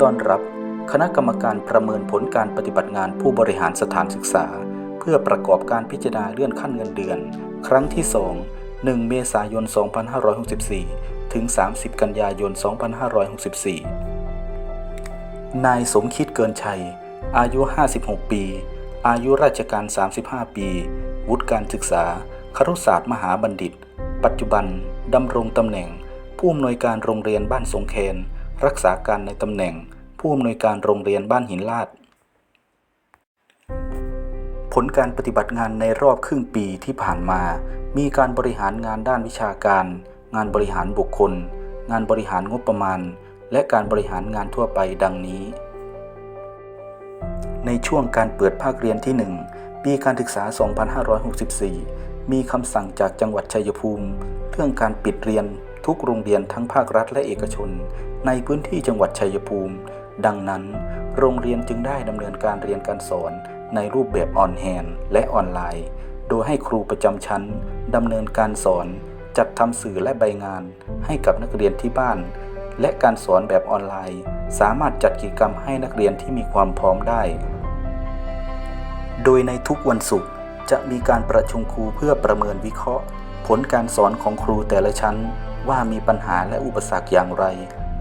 ต้อนรับ คณะกรรมการประเมินผลการปฏิบัติงานผู้บริหารสถานศึกษา เพื่อประกอบการพิจารณาเลื่อนขั้นเงินเดือน ครั้งที่ 2 1 เมษายน 2564 ถึง 30 กันยายน 2564 นายสมคิดเกินชัย อายุ 56 ปี อายุราชการ 35 ปี วุฒิการศึกษาครุศาสตร์มหาบัณฑิต ปัจจุบัน ดำรงตำแหน่ง ผู้อำนวยการโรงเรียนบ้านสงเคน รักษาการในตำแหน่งผู้อำนวยการโรงเรียนบ้านหินลาด ผลการปฏิบัติงานในรอบครึ่งปีที่ผ่านมา มีการบริหารงานด้านวิชาการ งานบริหารบุคคล งานบริหารงบประมาณ และการบริหารงานทั่วไปดังนี้ ในช่วงการเปิดภาคเรียนที่ 1 ปีการศึกษา 2564 มีคำสั่งจากจังหวัดชัยภูมิ เรื่องการปิดเรียนทุกโรงเรียนทั้งภาครัฐและเอกชน ในพื้นที่จังหวัดชัยภูมิ ดังนั้น โรงเรียนจึงได้ดำเนินการเรียนการสอนในรูปแบบออนแฮนและออนไลน์ โดยให้ครูประจำชั้นดำเนินการสอนจัดทำสื่อและใบงานให้กับนักเรียนที่บ้าน และการสอนแบบออนไลน์ สามารถจัดกิจกรรมให้นักเรียนที่มีความพร้อมได้ โดยในทุกวันศุกร์จะมีการประชุมครูเพื่อประเมินวิเคราะห์ ผลการสอนของครูแต่ละชั้นว่ามีปัญหาและอุปสรรคอย่างไร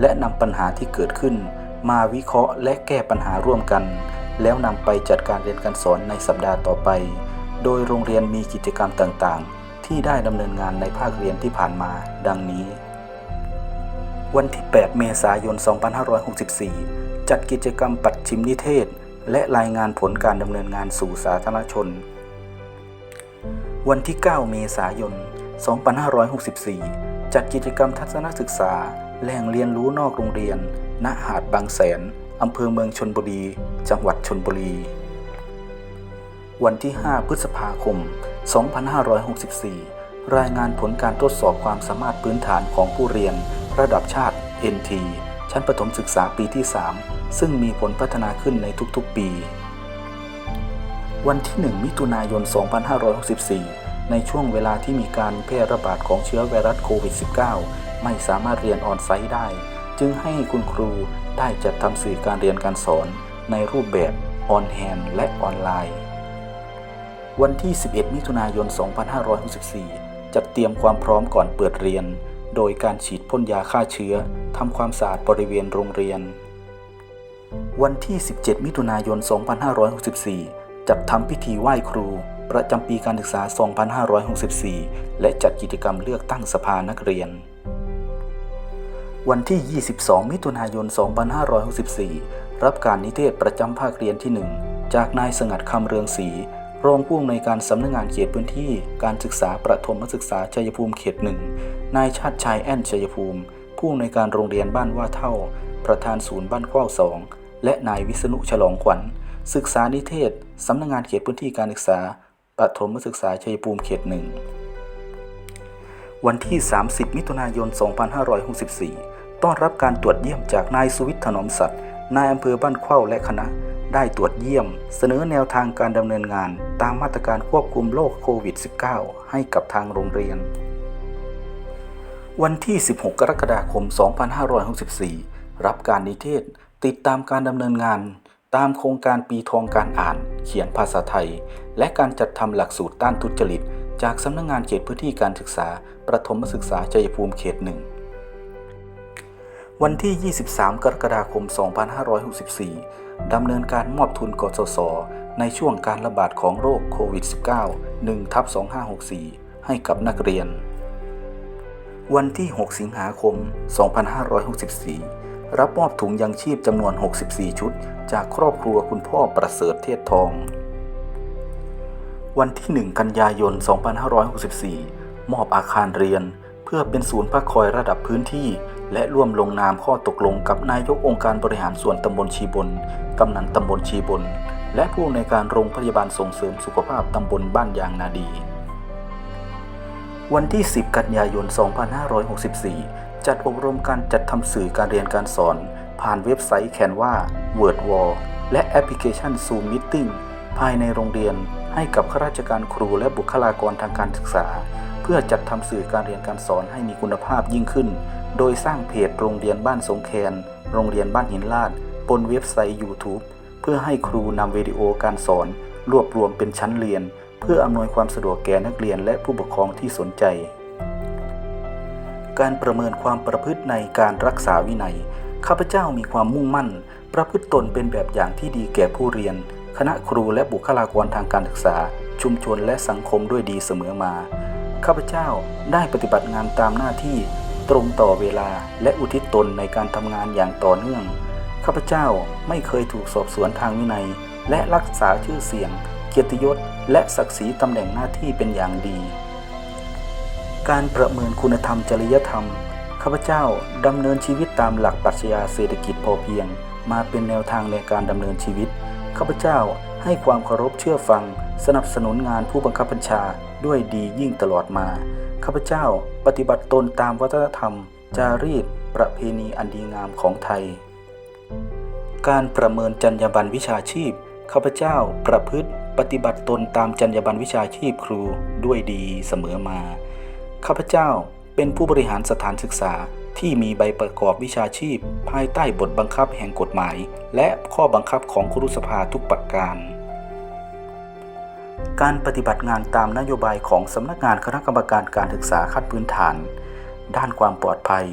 และนำปัญหาที่เกิดขึ้น มาวิเคราะห์และแก้ปัญหาร่วมกัน แล้วนำไปจัดการเรียนการสอนในสัปดาห์ต่อไป โดยโรงเรียนมีกิจกรรมต่างๆ ที่ได้ดำเนินงานในภาคเรียนที่ผ่านมาดังนี้ วันที่ 8 เมษายน 2564 จัดกิจกรรมปัดชิมนิเทศ และรายงานผลการดำเนินงานสู่สาธารณชน วันที่ 9 เมษายน 2564 จัดกิจกรรมทัศนศึกษา แหล่งเรียนรู้นอกโรงเรียน ณ หาดบางแสน อำเภอเมืองชนบุรี จังหวัดชนบุรี วันที่ 5 พฤษภาคม 2564 รายงานผลการทดสอบความสามารถพื้นฐานของผู้เรียน ระดับชาติ NT ชั้นประถมศึกษาปีที่ 3 ซึ่งมีผลพัฒนาขึ้นในทุกๆ ปี วันที่ 1 มิถุนายน 2564 ในช่วงเวลาที่มีการแพร่ระบาดของเชื้อไวรัสโควิด -19 ไม่สามารถเรียนออนไซต์ได้ จึงให้คุณครูได้จัดทำสื่อการเรียนการสอนในรูปแบบออนแฮนและออนไลน์ วันที่ 11 มิถุนายน 2564 จัดเตรียมความพร้อมก่อนเปิดเรียน โดยการฉีดพ่นยาฆ่าเชื้อทำความสะอาดบริเวณโรงเรียน วันที่ 17 มิถุนายน 2564 จัดทำพิธีไหว้ครูประจำปีการศึกษา 2564 และจัดกิจกรรมเลือกตั้งสภานักเรียน วันที่ 22 มิถุนายน 2564 รับการนิเทศประจำภาคเรียนที่ 1 จากนายสงัดคำเรืองศรีรองผู้อำนวยการสำนักงงานเขตพื้นที่การศึกษาประถมศึกษาชัยภูมิเขตหนึ่งนายชาติชายแอนชัยภูมิ ผู้อำนวยการโรงเรียนบ้านว่าเท่า ประธานศูนย์บ้านข้าสองและนายวิษณุฉลองขวัญ ศึกษานิเทศสำนักงงานเขตพื้นที่การศึกษาประถมศึกษาชัยภูมิเขตหนึ่งวันที่ 30 มิถุนายน 2564 ต้อนรับการตรวจเยี่ยมจากนายสุวิทย์ถนอมสัตย์นายอำเภอบ้านเข้าและคณะ ได้ตรวจเยี่ยม เสนอแนวทางการดำเนินงาน ตามมาตรการควบคุมโรคโควิด -19 ให้กับทางโรงเรียน วันที่ 16 กรกฎาคม 2564 รับการนิเทศ ติดตามการดำเนินงาน ตามโครงการปีทองการอ่าน เขียนภาษาไทย และการจัดทำหลักสูตรต้านทุจริต จากสำนักงงานเขตพื้นที่การศึกษา ประถมศึกษาชัยภูมิเขตหนึ่ง วันที่ 23 กรกฎาคม 2564 ดำเนินการมอบทุนกสศในช่วงการระบาดของโรคโควิด -19 1ทับ2564 ให้กับนักเรียน วันที่ 6 สิงหาคม 2564 รับมอบถุงยังชีพจำนวน 64 ชุด จากครอบครัวคุณพ่อประเสริฐเทศทอง วันที่ 1 กันยายน 2564 มอบอาคารเรียน เพื่อเป็นศูนย์พักคอยระดับพื้นที่ และร่วมลงนามข้อตกลงกับนายกองค์การบริหารส่วนตำบลชีบน กำนันตำบลชีบน และผู้ในการโรงพยาบาลส่งเสริมสุขภาพตำบลบ้านยางนาดี วันที่ 10 กันยายน 2564 จัดอบรมการจัดทำสื่อการเรียนการสอน ผ่านเว็บไซต์แคนวา WordWall และแอปพลิเคชัน Zoom Meeting ภายในโรงเรียนให้กับข้าราชการครูและบุคลากรทางการศึกษา เพื่อจัดทำสื่อการเรียนการสอนให้มีคุณภาพยิ่งขึ้น โดยสร้างเพจโรงเรียนบ้านสงแคน โรงเรียนบ้านหินลาด บนเว็บไซต์ YouTube เพื่อให้ครูนำวิดีโอการสอน รวบรวมเป็นชั้นเรียน เพื่ออำนวยความสะดวกแก่นักเรียนและผู้ปกครองที่สนใจ การประเมินความประพฤติในการรักษาวินัย ข้าพเจ้ามีความมุ่งมั่น ประพฤติตนเป็นแบบอย่างที่ดีแก่ผู้เรียน คณะครูและบุคลากรทางการศึกษา ชุมชนและสังคมด้วยดีเสมอมา ข้าพเจ้าได้ปฏิบัติงานตามหน้าที่ ตรงต่อเวลาและอุทิศตนในการทำงานอย่างต่อเนื่อง ข้าพเจ้าไม่เคยถูกสอบสวนทางวินัย และรักษาชื่อเสียง เกียรติยศ และศักดิ์ศรีตำแหน่งหน้าที่เป็นอย่างดี การประเมินคุณธรรมจริยธรรม ข้าพเจ้าดำเนินชีวิตตามหลักปรัชญาเศรษฐกิจพอเพียง มาเป็นแนวทางในการดำเนินชีวิต ข้าพเจ้าให้ความเคารพเชื่อฟัง สนับสนุนงานผู้บังคับบัญชาด้วยดียิ่งตลอดมา ข้าพเจ้าปฏิบัติตนตามวัฒนธรรม จารีต ประเพณีอันดีงามของไทย การประเมินจรรยาบรรณวิชาชีพ ข้าพเจ้าประพฤติปฏิบัติตนตามจรรยาบรรณวิชาชีพครูด้วยดีเสมอมา ข้าพเจ้าเป็นผู้บริหารสถานศึกษาที่มีใบประกอบวิชาชีพ ภายใต้บทบังคับแห่งกฎหมาย และข้อบังคับของครุสภาทุกประการ การปฏิบัติงานตามนโยบายของสำนักงานคณะกรรมการการศึกษาขั้นพื้นฐาน ด้านความปลอดภัย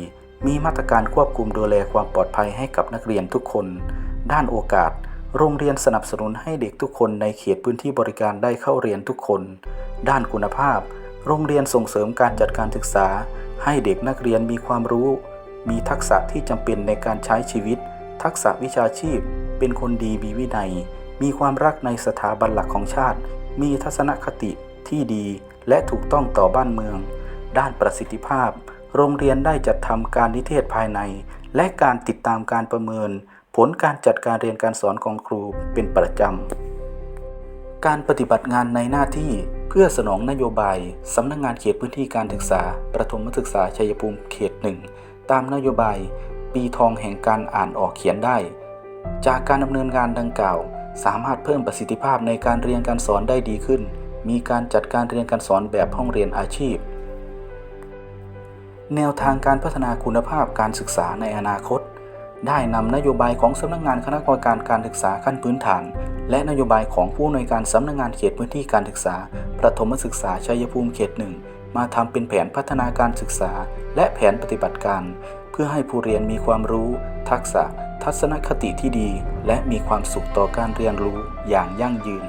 มีมาตรการควบคุมดูแลความปลอดภัยให้กับนักเรียนทุกคน ด้านโอกาส โรงเรียนสนับสนุนให้เด็กทุกคนในเขตพื้นที่บริการได้เข้าเรียนทุกคน ด้านคุณภาพ โรงเรียนส่งเสริมการจัดการศึกษา ให้เด็กนักเรียนมีความรู้ มีทักษะที่จำเป็นในการใช้ชีวิต ทักษะวิชาชีพ เป็นคนดีมีวินัย มีความรักในสถาบันหลักของชาติ มีทัศนคติที่ดีและถูกต้องต่อบ้านเมือง ด้านประสิทธิภาพ โรงเรียนได้จัดทำการนิเทศภายใน และการติดตามการประเมิน ผลการจัดการเรียนการสอนของครูเป็นประจำ การปฏิบัติงานในหน้าที่เพื่อสนองนโยบายสำนักงงานเขตพื้นที่การศึกษา ประถมศึกษาชัยภูมิเขตหนึ่งตามนโยบาย ปีทองแห่งการอ่านออกเขียนได้ จากการดำเนินงานดังกล่าว สามารถเพิ่มประสิทธิภาพในการเรียนการสอนได้ดีขึ้น มีการจัดการเรียนการสอนแบบห้องเรียนอาชีพ แนวทางการพัฒนาคุณภาพการศึกษาในอนาคต ได้นำนโยบายของสำนักงานคณะกรรมการการศึกษาขั้นพื้นฐาน และนโยบายของผู้อำนวยการสำนักงานเขตพื้นที่การศึกษา ประถมศึกษาชัยภูมิเขตหนึ่งมาทำเป็นแผนพัฒนาการศึกษา และแผนปฏิบัติการ เพื่อให้ผู้เรียนมีความรู้ ทักษะ ทัศนคติที่ดี และมีความสุขต่อการเรียนรู้อย่างยั่งยืน